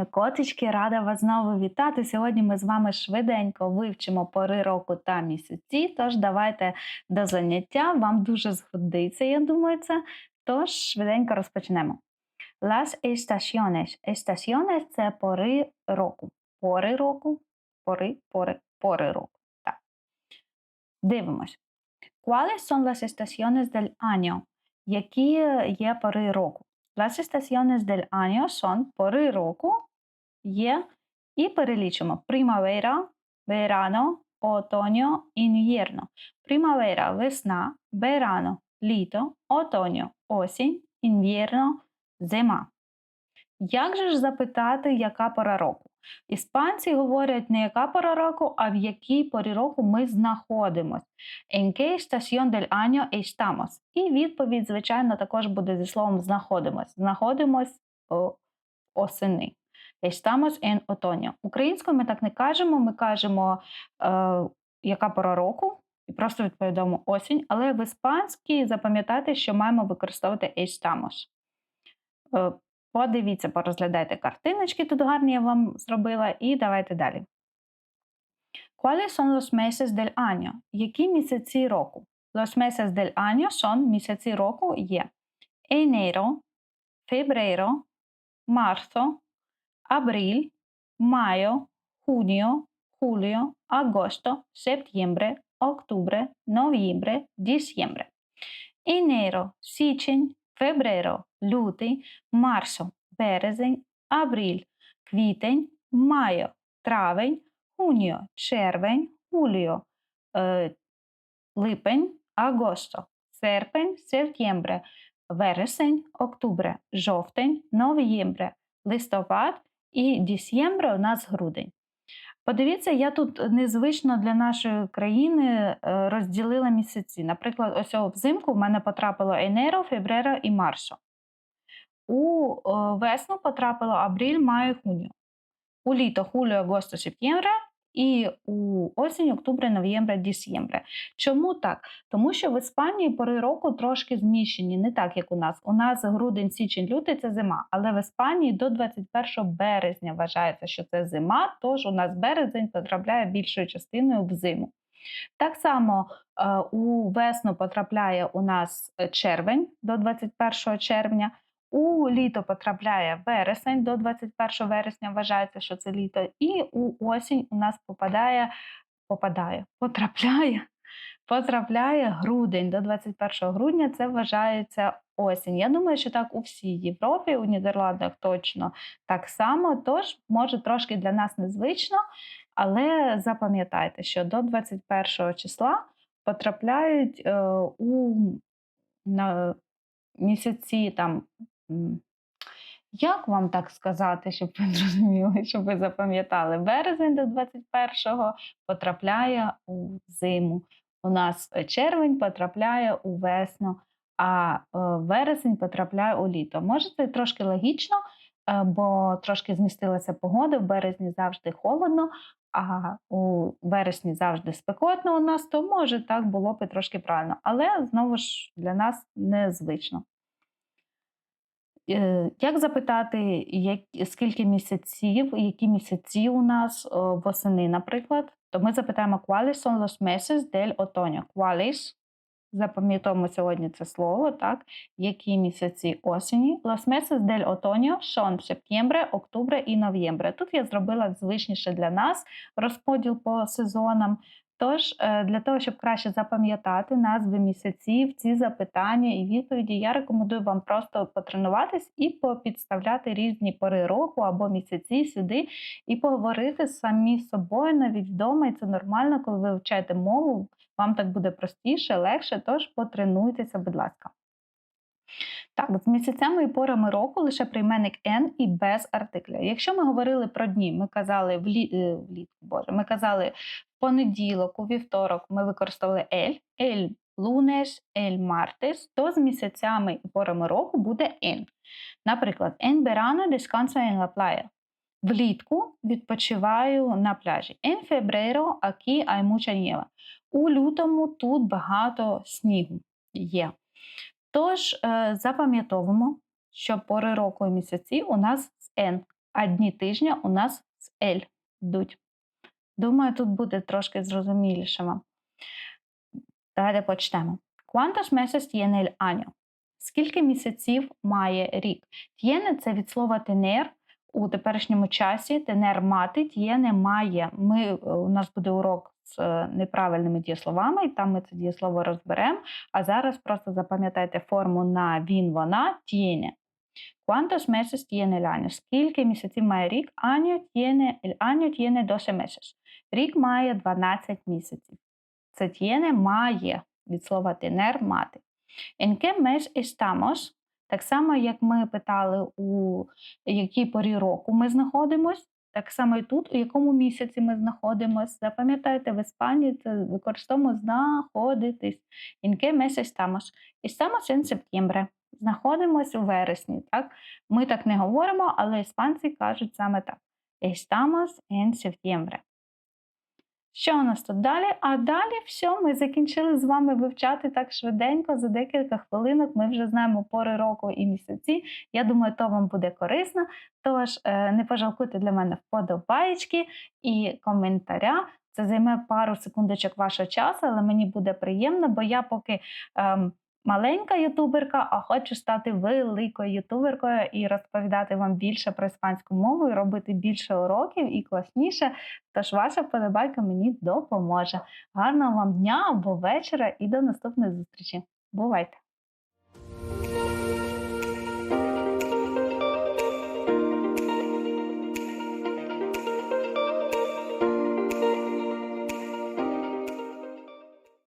мої котички, рада вас знову вітати. Сьогодні ми з вами швиденько вивчимо пори року та місяці. Тож давайте до заняття. Вам дуже згодиться, я думаю, це. Тож швиденько розпочнемо. Las estaciones. Estaciones – це пори року. Пори року, пори, пори, пори року. Так. Дивимось. ¿Cuáles son las estaciones del año? Які є пори року? Las estaciones del año son пори року є і перелічимо primavera, verano, otoño, invierno. Primavera – весна, verano – літо, otoño – осінь, invierno – зима. Як же ж запитати, яка пора року? Іспанці говорять не яка пора року, а в якій порі року ми знаходимось. En qué estación del año estamos? І відповідь, звичайно, також буде зі словом знаходимось. Знаходимось осени. Estamos en otoño. Українською ми так не кажемо, ми кажемо, е, яка пора року, і просто відповідаємо осінь, але в іспанській запам'ятайте, що маємо використовувати estamos. Е, Подивіться, порозглядайте картиночки, тут гарні я вам зробила, і давайте далі. ¿Cuáles son los meses del año? Які місяці року? Los meses del año son місяці року є enero, febrero, marzo, abril, mayo, junio, julio, agosto, septiembre, octubre, noviembre, diciembre. Enero, січень, февреро, лютий, марсо, березень, апріль, квітень, майо, травень, хуніо, червень, хуліо, е, липень, агосто, серпень, септембре, вересень, октябре, жовтень, новіємбре, листопад і дісємбре у нас грудень. Подивіться, я тут незвично для нашої країни е, розділила місяці. Наприклад, ось взимку в мене потрапило Енеро, Фебреро і Марсо. У е, весну потрапило Абріль, Май, Хуніо. У літо Хуліо, Агосто, Септембре і у осінь, Октября, Нов'ємбре, Дісємбре. Чому так? Тому що в Іспанії пори року трошки зміщені, не так як у нас. У нас грудень, січень, лютий це зима, але в Іспанії до 21 березня вважається, що це зима, тож у нас березень потрапляє більшою частиною в зиму. Так само е, у весну потрапляє у нас червень до 21 червня. У літо потрапляє вересень до 21 вересня, вважається, що це літо, і у осінь у нас попадає, попадає, потрапляє, потрапляє грудень до 21 грудня. Це вважається осінь. Я думаю, що так у всій Європі, у Нідерландах точно так само. Тож, може, трошки для нас незвично, але запам'ятайте, що до 21 числа потрапляють е, у на місяці там як вам так сказати, щоб ви зрозуміли, щоб ви запам'ятали, березень до 21-го потрапляє у зиму. У нас червень потрапляє у весну, а е, вересень потрапляє у літо. Може, це трошки логічно, е, бо трошки змістилася погода, в березні завжди холодно, а у вересні завжди спекотно у нас, то може так було б трошки правильно. Але знову ж для нас незвично. Е, як запитати, як, скільки місяців, які місяці у нас восени, наприклад, то ми запитаємо «Cuáles son los meses del otoño?» «Cuáles» Запам'ятаємо сьогодні це слово, так? Які місяці осені? Los meses del otoño son septiembre, octubre і noviembre. Тут я зробила звичніше для нас розподіл по сезонам. Тож, е, для того, щоб краще запам'ятати назви місяців, ці запитання і відповіді, я рекомендую вам просто потренуватись і попідставляти різні пори року або місяці сюди, і поговорити самі з собою навіть вдома. І це нормально, коли ви вчаєте мову, вам так буде простіше, легше, тож потренуйтеся, будь ласка. Так, з місяцями і порами року лише прийменник N і без артикля. Якщо ми говорили про дні, ми казали влі... Е, влітку, боже, ми казали в понеділок, у вівторок ми використовували L, L lunes, L martes, то з місяцями і порами року буде N. Наприклад, en verano descanso en la playa. Влітку відпочиваю на пляжі. En febrero aquí hay mucha nieve. У лютому тут багато снігу є. Тож, е, запам'ятовуємо, що пори року і місяці у нас з N. а дні тижня у нас з ель йдуть. Думаю, тут буде трошки зрозуміліше вам. Давайте почнемо. ¿Cuántos meses tiene el año? Скільки місяців має рік? Т'єне це від слова тенер у теперішньому часі. Тенер мати, т'єне має. Ми, е, у нас буде урок з е, неправильними дієсловами, і там ми це дієслово розберемо. А зараз просто запам'ятайте форму на він, вона, т'єне. ¿Cuántos meses tiene el año? Скільки місяців має рік? Año tiene, el año tiene 12 meses. Рік має 12 місяців. Це tiene має від слова tener мати. En qué mes estamos? Так само, як ми питали, у якій порі року ми знаходимось, так само і тут, у якому місяці ми знаходимось. Запам'ятайте, в Іспанії це використовуємо знаходитись. En qué mes estamos? Estamos en septiembre. Знаходимось у вересні. Так? Ми так не говоримо, але іспанці кажуть саме так. Estamos en septiembre. Що у нас тут далі? А далі все, ми закінчили з вами вивчати так швиденько. За декілька хвилинок ми вже знаємо пори року і місяці. Я думаю, то вам буде корисно. Тож е, не пожалкуйте для мене вподобаєчки і коментаря. Це займе пару секундочок вашого часу, але мені буде приємно, бо я поки ем, маленька ютуберка, а хочу стати великою ютуберкою і розповідати вам більше про іспанську мову, і робити більше уроків і класніше. Тож ваша вподобайка мені допоможе. Гарного вам дня або вечора і до наступної зустрічі. Бувайте!